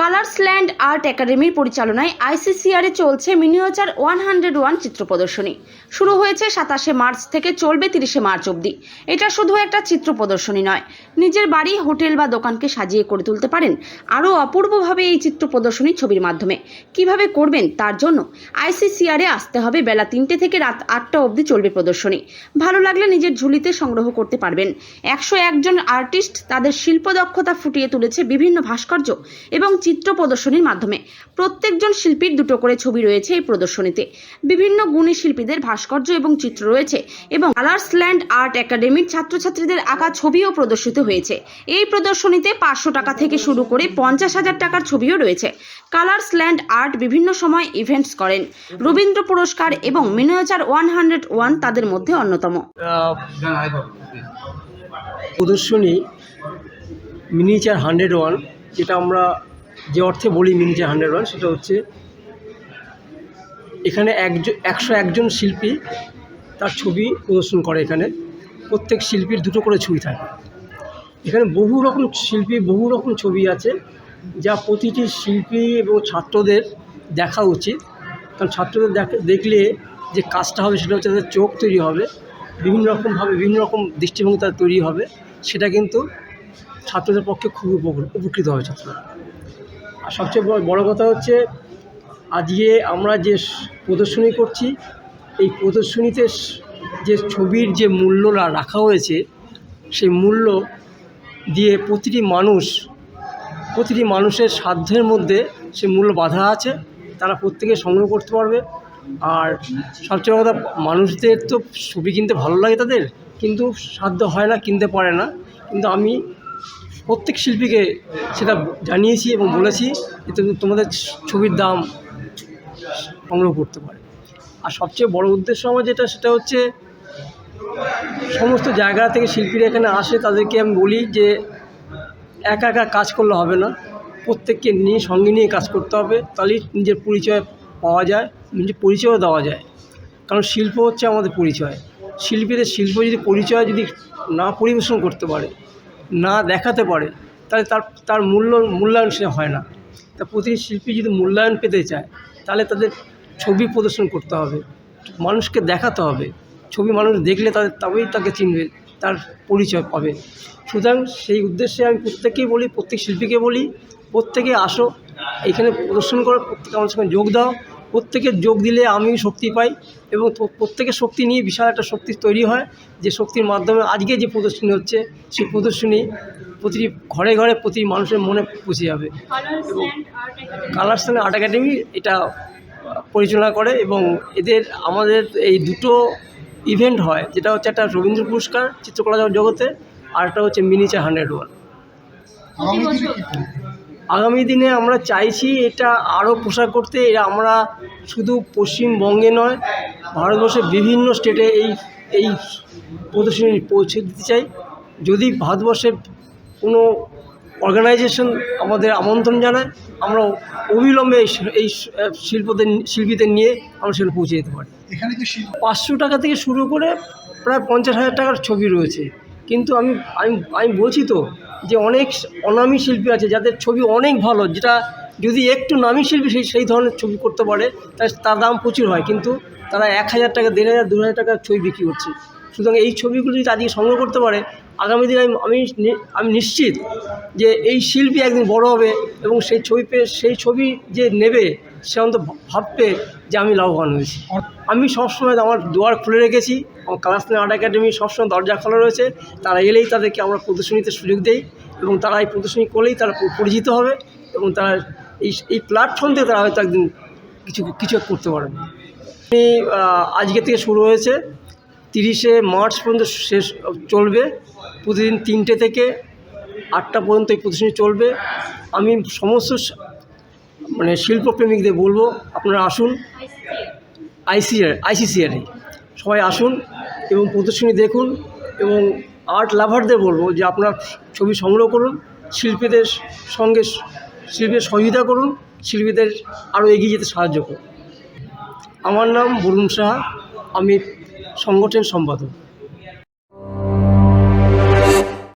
Colours land art একাডেমির পরিচালনায় আইসিসিআরে চলছে মিনিয়েচার ওয়ান হান্ড্রেড ওয়ান চিত্র প্রদর্শনী। শুরু হয়েছে সাতাশে মার্চ থেকে চলবে তিরিশে মার্চ অবধি। এটা শুধু একটা চিত্র প্রদর্শনী নয়। নিজের বাড়ি, হোটেল বা দোকানকে সাজিয়ে করে তুলতে পারেন আরও অপূর্বভাবে এই চিত্র প্রদর্শনী ছবির মাধ্যমে। কীভাবে করবেন তার জন্য আইসিসিআরে আসতে হবে বেলা তিনটে থেকে রাত আটটা অবধি চলবে প্রদর্শনী। ভালো লাগলে নিজের ঝুলিতে সংগ্রহ করতে পারবেন। একশো একজন আর্টিস্ট তাদের শিল্প দক্ষতা ফুটিয়ে তুলেছে বিভিন্ন ভাস্কর্য এবং চিত্র প্রদর্শনীর মাধ্যমে প্রত্যেকজন শিল্পীর দুটো করে ছবি রয়েছে এই প্রদর্শনীতে। বিভিন্ন গুণী শিল্পীদের ভাস্কর্য এবং চিত্র রয়েছে এবং কালার্স ল্যান্ড আর্ট একাডেমির ছাত্রছাত্রীদের আঁকা ছবিও প্রদর্শিত হয়েছে। এই প্রদর্শনীতে পাঁচশো টাকা থেকে শুরু করে পঞ্চাশ হাজার টাকার ছবিও রয়েছে। কালার্স ল্যান্ড আর্ট বিভিন্ন সময় ইভেন্টস করেন। রবীন্দ্র পুরস্কার এবং মিনিয়েচার ওয়ান হান্ড্রেড ওয়ান তাদের মধ্যে অন্যতম। প্রদর্শনী মিনিচার হান্ড্রেড ওয়ান, যেটা আমরা যে অর্থে বলি মিনিচার হান্ড্রেড ওয়ান, সেটা হচ্ছে এখানে একজন, একশো একজন শিল্পী তার ছবি প্রদর্শন করে এখানে। প্রত্যেক শিল্পীর দুটো করে ছবি থাকে। এখানে বহু রকম শিল্পী, বহু রকম ছবি আছে যা প্রতিটি শিল্পী এবং ছাত্রদের দেখা উচিত। কারণ ছাত্রদের দেখ- দেখলে যে কাজটা হবে সেটা হচ্ছে তাদের চোখ তৈরি হবে, বিভিন্ন রকমভাবে বিভিন্ন রকম দৃষ্টিভঙ্গি তাদের তৈরি হবে, সেটা কিন্তু ছাত্রদের পক্ষে খুব উপকৃত হবে ছাত্ররা। আর সবচেয়ে বড়- কথা হচ্ছে, আজকে আমরা যে প্রদর্শনী করছি, এই প্রদর্শনীতে যে ছবির যে মূল্যটা রাখা হয়েছে, সেই মূল্য দিয়ে প্রতিটি মানুষ, প্রতিটি মানুষের সাধ্যের মধ্যে সে মূল্য বাধা আছে, তারা প্রত্যেকে সংগ্রহ করতে পারবে। আর সবচেয়ে বড় কথা, মানুষদের তো ছবি কিনতে ভালো লাগে তাদের, কিন্তু সাধ্য হয় না, কিনতে পারে না। কিন্তু আমি প্রত্যেক শিল্পীকে সেটা জানিয়েছি এবং বলেছি যে তুমি তোমাদের ছবির দাম সংগ্রহ করতে পারে। আর সবচেয়ে বড় উদ্দেশ্য আমার যেটা, সেটা হচ্ছে সমস্ত জায়গা থেকে শিল্পীরা এখানে আসে, তাদেরকে আমি বলি যে একা একা কাজ করলে হবে না। প্রত্যেককে নিয়ে, সঙ্গে নিয়ে কাজ করতে হবে তাহলেই নিজের পরিচয় পাওয়া যায়, নিজের পরিচয়ও দেওয়া যায়। কারণ শিল্প হচ্ছে আমাদের পরিচয়। শিল্পীদের শিল্প যদি পরিচয় যদি না পরিবেশন করতে পারে না দেখাতে পারে, তাহলে তার তার মূল্য, মূল্যায়ন সে হয় না। তা প্রতিটি শিল্পী যদি মূল্যায়ন পেতে চায়, তাহলে তাদের ছবি প্রদর্শন করতে হবে, মানুষকে দেখাতে হবে। ছবি মানুষ দেখলে তাদের, তবেই তাকে চিনবে, তার পরিচয় পাবে। সুতরাং সেই উদ্দেশ্যে আমি প্রত্যেককেই বলি, প্রত্যেক শিল্পীকে বলি, প্রত্যেকে আসো, এখানে প্রদর্শন করো, প্রত্যেকে আমার সঙ্গে যোগ দাও। প্রত্যেকের যোগ দিলে আমি শক্তি পাই এবং তো- প্রত্যেকের শক্তি নিয়ে বিশাল একটা শক্তি তৈরি হয় যে শক্তির মাধ্যমে আজকে যে প্রদর্শনী হচ্ছে সেই প্রদর্শনী প্রতিটি ঘরে ঘরে প্রতি মানুষের মনে পৌঁছে যাবে। এবং কালার্স অ্যান্ড আর্ট একাডেমি এটা পরিচালনা করে এবং এদের আমাদের এই দুটো ইভেন্ট হয় যেটা হচ্ছে একটা রবীন্দ্র পুরস্কার চিত্রকলা জগতে আর একটা হচ্ছে মিনিচার হান্ড্রেড ওয়ান আগামী দিনে আমরা চাইছি এটা আরও প্রসার করতে এরা আমরা শুধু পশ্চিমবঙ্গে নয় ভারতবর্ষের বিভিন্ন স্টেটে এই এই প্রদর্শনী পৌঁছে দিতে চাই। যদি ভারতবর্ষের কোনো অর্গানাইজেশন আমাদের আমন্ত্রণ জানায় আমরা অবিলম্বে এই শিল্পদের শিল্পীদের নিয়ে আমরা সেখানে পৌঁছে যেতে পারি। এখানে পাঁচশো টাকা থেকে শুরু করে প্রায় পঞ্চাশ হাজার টাকার ছবি রয়েছে। কিন্তু আমি আমি আমি বলছি তো যে অনেক অনামী শিল্পী আছে, যাদের ছবি অনেক ভালো, যেটা যদি একটু নামী শিল্পী সেই সেই ধরনের ছবি করতে পারে তার তার দাম প্রচুর হয়। কিন্তু তারা এক হাজার টাকা, দেড় হাজার, দু হাজার টাকার ছবি বিক্রি করছে। সুতরাং এই ছবিগুলো যদি আজকে সংগ্রহ করতে পারে, আগামী দিনে আমি আমি আমি নিশ্চিত যে এই শিল্পী একদিন বড় হবে এবং সেই ছবি পেয়ে, সেই ছবি যে নেবে সে অন্তত ভাববে যে আমি লাভবান হয়েছি। আমি সবসময় আমার দুয়ার খুলে রেখেছি আমার কালাসনে আর্ট একাডেমি সবসময় দরজা খোলা রয়েছে তারা এলেই তাদেরকে আমরা প্রদর্শনীতে সুযোগ দেই এবং তারা এই প্রদর্শনী করলেই তারা পরিচিত হবে এবং তারা এই এই প্ল্যাটফর্ম থেকে তারা হয়তো একদিন কিছু কিছু করতে পারবে। আমি, আজকে থেকে শুরু হয়েছে তিরিশে মার্চ পর্যন্ত শেষ চলবে প্রতিদিন তিনটে থেকে আটটা পর্যন্ত এই প্রদর্শনী চলবে। আমি সমস্ত মানে শিল্পপ্রেমিকদের বলব, আপনারা আসুন। আইসিআর, আইসিসিআরে সবাই আসুন এবং প্রদর্শনী দেখুন এবং আর্ট লাভারদের বলব যে আপনার ছবি সংগ্রহ করুন, শিল্পীদের সঙ্গে শিল্পীর সহযোগিতা করুন, শিল্পীদের আরও এগিয়ে যেতে সাহায্য করুন। আমার নাম বরুণ সাহা, আমি সংগঠন সম্পাদক।